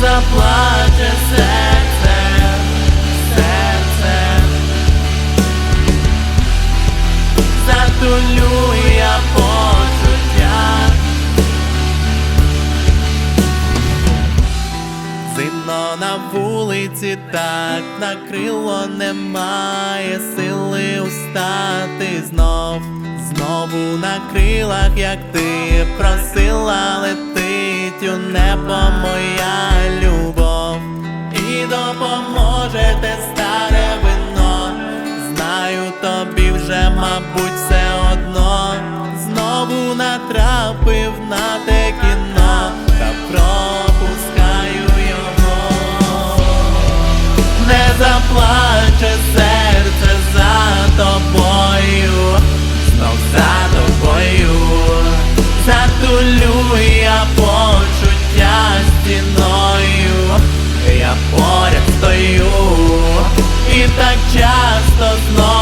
заплаче серце, серце, затулює почуття. Зимно на вулиці так накрило немає сили устати знов. Знову на крилах, як ти просила летить у небо моя. Натрапив на те кіно та пропускаю його. Не заплаче серце за тобою, знов за тобою, затулю я почуття стіною, я поряд стою, і так часто знову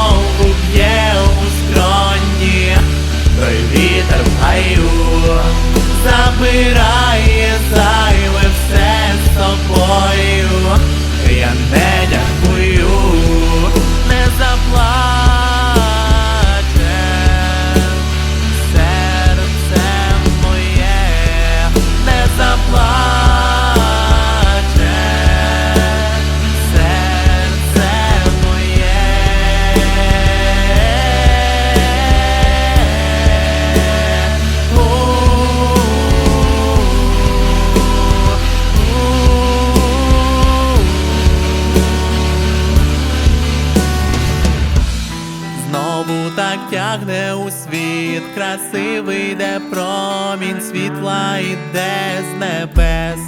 Знову так тягне у світ, красивий де промінь світла іде з небес.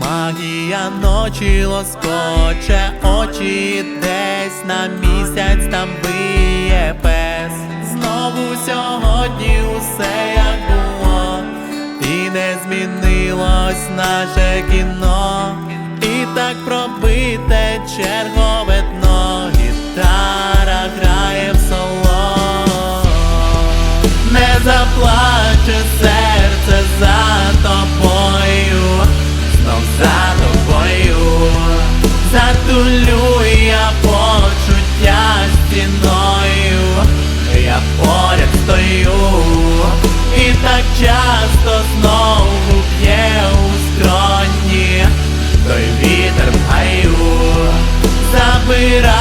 Магія ночі лоскоче очі десь на місяць там биє пес. Знову сьогодні усе як було, і не змінилось наше кіно, і так пробите чергове стіною, я поряд стою, і так часто знову б'є у скроні, той вітер в гаю забирає